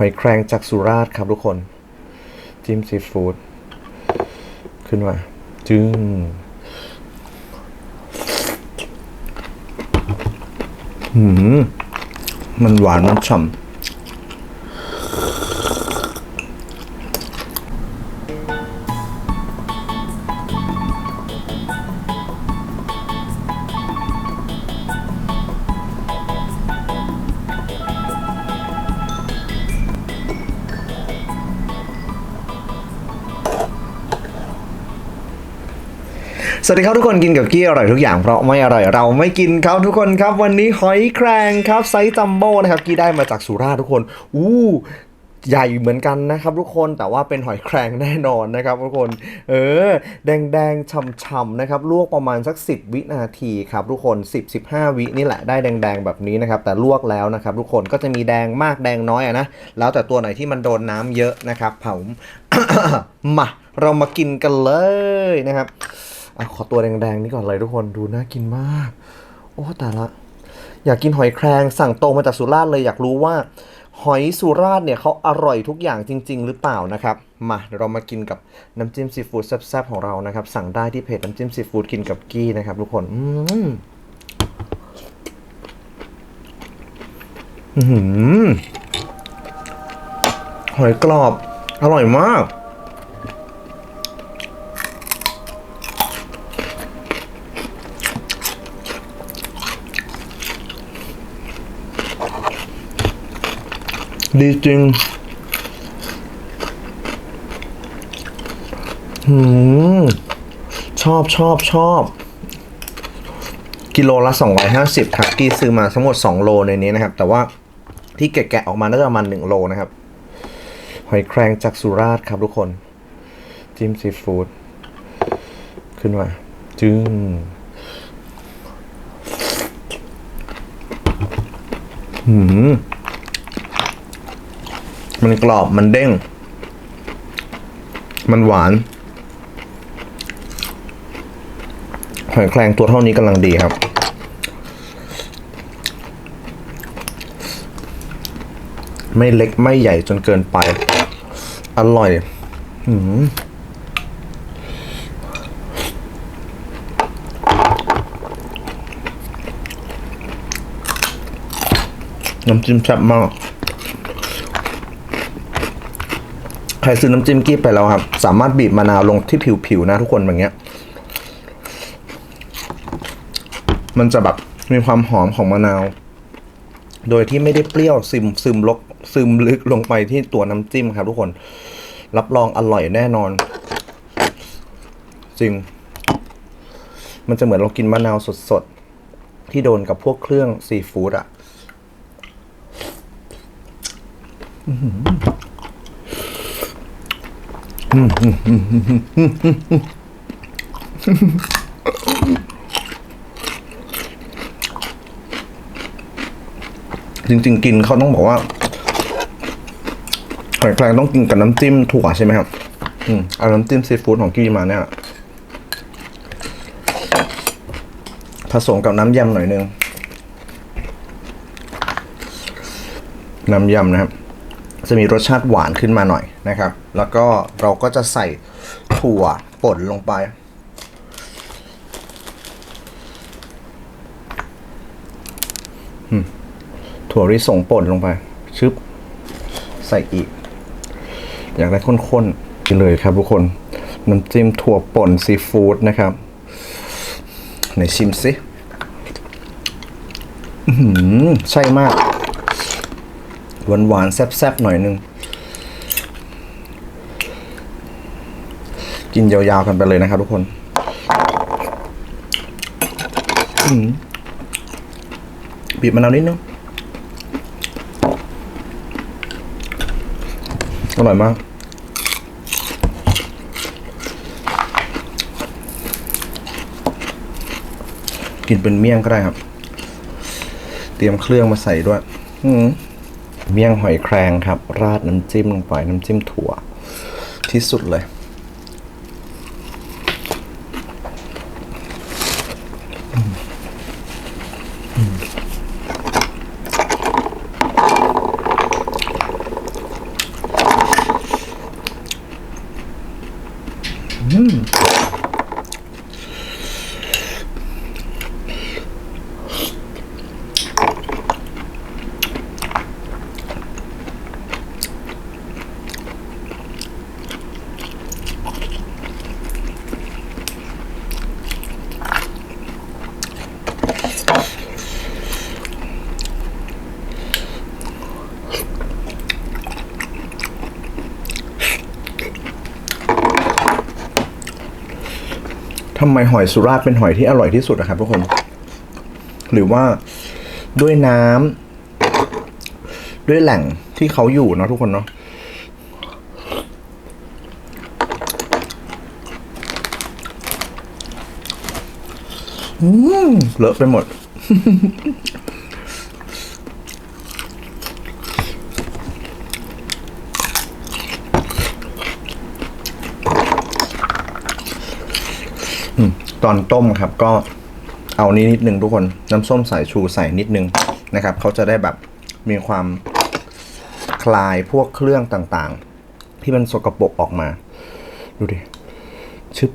หอยแครงจากสุราษฎร์ครับทุกคน จิ้มซีฟู้ดขึ้นมา จึงหืมมันหวานมันฉ่ำ สวัสดีครับทุกคนกินกับกี้อร่อยทุกอย่างเพราะไม่อร่อยเราไม่กินครับทุกคนครับ วันนี้หอยแครงครับไซส์จัมโบ้นะครับกี้ได้มาจากสุราษฎร์ทุกคน อู้ใหญ่เหมือนกันนะครับทุกคนแต่ว่าเป็นหอยแครงแน่นอนนะครับทุกคน เออ แดงๆฉ่ำๆนะครับลวกประมาณสัก 10 วินาทีครับทุกคน 10-15 วินี่แหละได้แดงๆแบบนี้นะครับแต่ลวกแล้วนะครับทุกคนก็จะมีแดงมากแดงน้อยอะนะแล้วแต่ตัวไหนที่มันโดนน้ำเยอะนะครับผามาเรามากินกันเลยนะครับ อะขอตัวแดงๆนี่ก่อนเลยทุกคนดูน่ากินมาก โอ้แต่ละ อยากกินหอยแครงสั่งตรงมาจากสุราษฎร์เลยอยากรู้ว่า หอยสุราษฎร์เนี่ยเขาอร่อยทุกอย่างจริง ๆ หรือเปล่านะครับ มาเดี๋ยวเรามากินกับน้ำจิ้มซีฟู้ดแซ่บๆของเรานะครับ สั่งได้ที่เพจน้ำจิ้มซีฟู้ดกินกับกี้นะครับ ทุกคนอืมหอยกรอบ อร่อยมาก ดีจริง หืม ชอบชอบชอบ กิโลละ 250ครับกี้ซื้อมาทั้งหมด 2 โลในนี้นะครับ แต่ว่าที่แกะๆออกมาน่าจะประมาณ1โลนะครับ หอยแครงจากสุราษฎร์ครับทุกคน จิ้มซีฟู้ดขึ้นมา จึงหืม มันกรอบมันเด้ง มันหวานหอยแครงตัวเท่านี้กำลังดีครับ ไม่เล็กไม่ใหญ่จนเกินไป อร่อยหืมน้ำจิ้มแซ่บมาก ใค รซื้อน้ำจิ้มกี้ไปแล้วครับ สามารถบีบมะนาวลงที่ผิวๆนะทุกคนแบบเนี้ย มันจะแบบมีความหอมของมะนาว โดยที่ไม่ได้เปรี้ยวซึมซึมลกซึมลึกลงไปที่ตัวน้ำจิ้มครับ ทุกคน รับรองอร่อยแน่นอน จริง มันจะเหมือนเรากินมะนาวสดๆ ที่โดนกับพวกเครื่องซีฟู้ดอะ จริงๆ กินเขาต้องบอกว่าหอยแครงต้องกินกับน้ำจิ้มถั่วใช่ไหมครับ อืมเอาน้ำจิ้มซีฟู้ดของกี้มาเนี่ย ผสมกับน้ำยำหน่อยนึง น้ำยำนะครับ จะมีรสชาติหวานขึ้นมาหน่อยนะครับ แล้วก็เราก็จะใส่ถั่วป่นลงไป ถั่วริสงป่นลงไป ชึบ ใส่อีก อยากได้ข้นๆกินเลยครับทุกคน น้ำจิ้มถั่วป่นซีฟู้ดนะครับไหนชิมสิใช่มาก หวานหวานๆแซ่บๆ หน่อยนึง กินยาวๆกันไปเลยนะครับทุกคนบีบมะนาวนิดนึงอร่อยมาก กินเป็นเมี่ยงก็ได้ครับ เตรียมเครื่องมาใส่ด้วยเมี่ยงหอยแครงครับ ราดน้ำจิ้มลงไปน้ำจิ้มถั่ว ที่สุดเลย ทำไมหอยสุราษฎร์เป็นหอยที่อร่อยที่สุดนะครับทุกคน หรือว่าด้วยน้ำด้วยแหล่งที่เขาอยู่เนาะทุกคนเนาะอืมเลอะไปหมด ตอนต้มครับก็เอานี้นิดนึงทุกคนน้ำส้มสายชูใส่นิดนึงนะครับเขาจะได้แบบมีความคลายพวกเครื่องต่างๆ ที่มันสกปรกออกมา ดูดิชึบ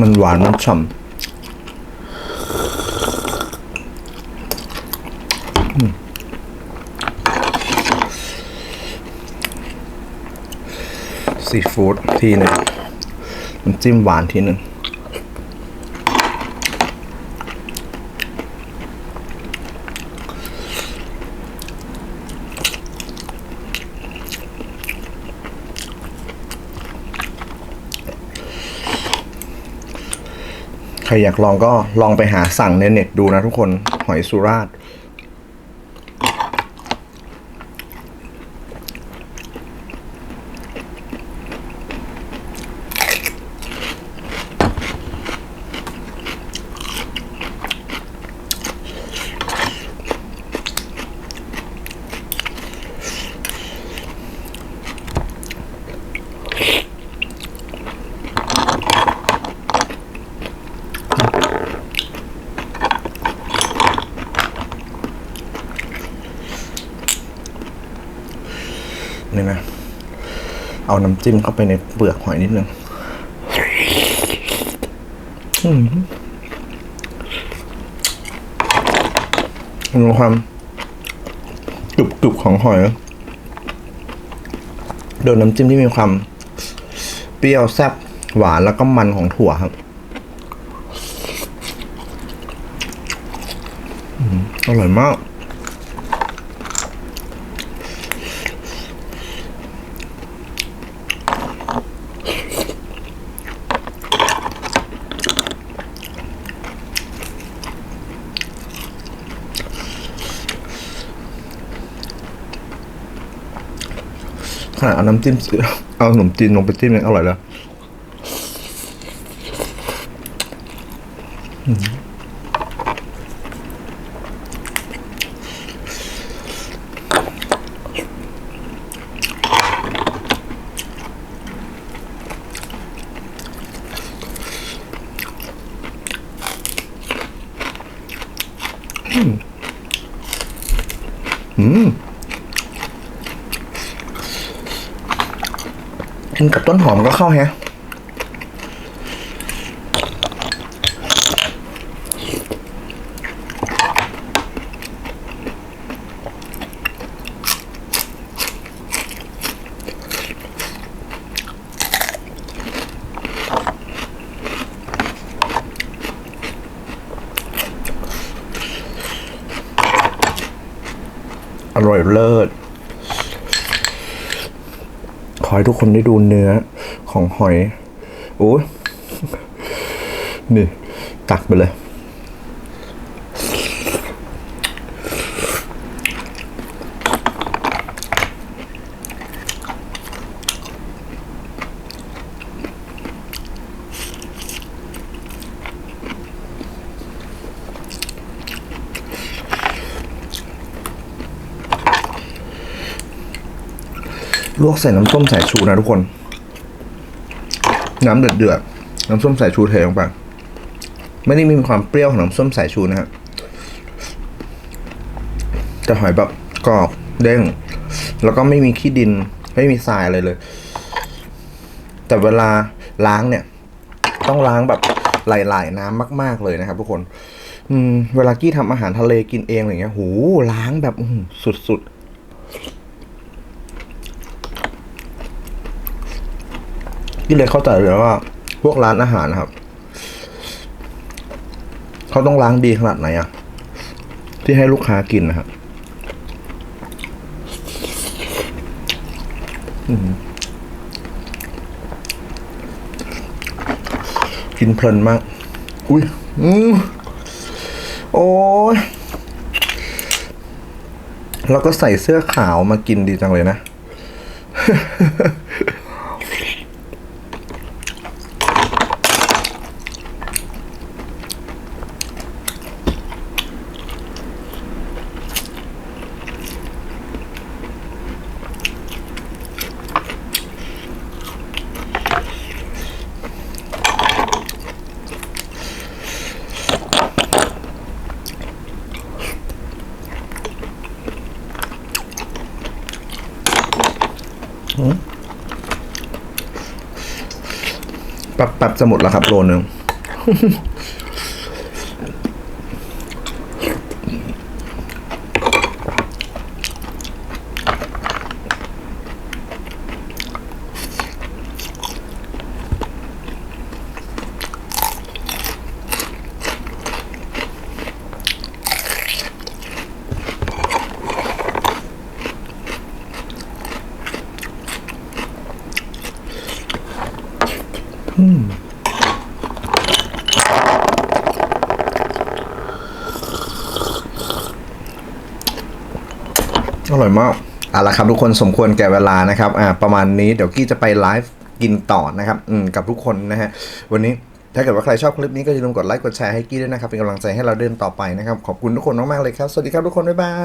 มันหวานมันฉ่ำซีฟู้ดทีหนึ่งน้ำจิ้มหวานทีหนึ่ง ใครอยากลองก็ลองไปหาสั่งในเน็ตดูนะทุกคนหอยสุราษฎร์ นี่นะ เอาน้ำจิ้มเข้าไปในเปลือกหอยนิดนึงอืมมีความกรุบกรุบของหอย โดนน้ำจิ้มที่มีความ เปรี้ยวแซ่บหวานแล้วก็มันของถั่วครับอร่อยมาก ขนาดเอาน้ำจิ้มเอาขนมจีนลงไปจิ้มยังอร่อยแล้วอืมอืม กินกับต้นหอมก็เข้าแฮะอร่อยเลิศ ขอให้ทุกคนได้ดูเนื้อของหอยโอ้นี่ตักไปเลย ลวกใส่น้ำส้มสายชูนะทุกคน น้ำเดือดเดือดน้ำส้มสายชูเทลงไปไม่ได้มีความเปรี้ยวของน้ำส้มสายชูนะฮะแต่หอยแบบกรอบเด้ง แล้วก็ไม่มีขี้ดิน ไม่มีทรายอะไรเลย แต่เวลาล้างเนี่ย ต้องล้างแบบหลายๆน้ำมาก ๆเลยนะครับ ทุกคน อืม เวลากี้ทำอาหารทะเลกินเองอะไรเงี้ย หูล้างแบบสุดๆ กี้เลยเข้าใจเลยว่า พวกร้านอาหารนะครับ เขาต้องล้างดีขนาดไหนอะที่ให้ลูกค้ากินนะครับกินเพลินมาก อุ้ยอืมโอ้ยแล้วก็ใส่เสื้อขาวมากินดีจังเลยนะ แป๊บแป๊บจะหมดแล้วครับโลนึง อร่อยมากเอาละครับทุกคนสมควรแก่เวลานะครับ อ่า ประมาณนี้เดี๋ยวกี้จะไปไลฟ์กินต่อนะครับ อืม กับทุกคนนะฮะ วันนี้ถ้าเกิดว่าใครชอบคลิปนี้ก็อย่าลืมกดไลค์กดแชร์ให้กี้ด้วยนะครับ เป็นกำลังใจให้เราเดินต่อไปนะครับ ขอบคุณทุกคนมากๆเลยครับ สวัสดีครับทุกคน บ๊ายบาย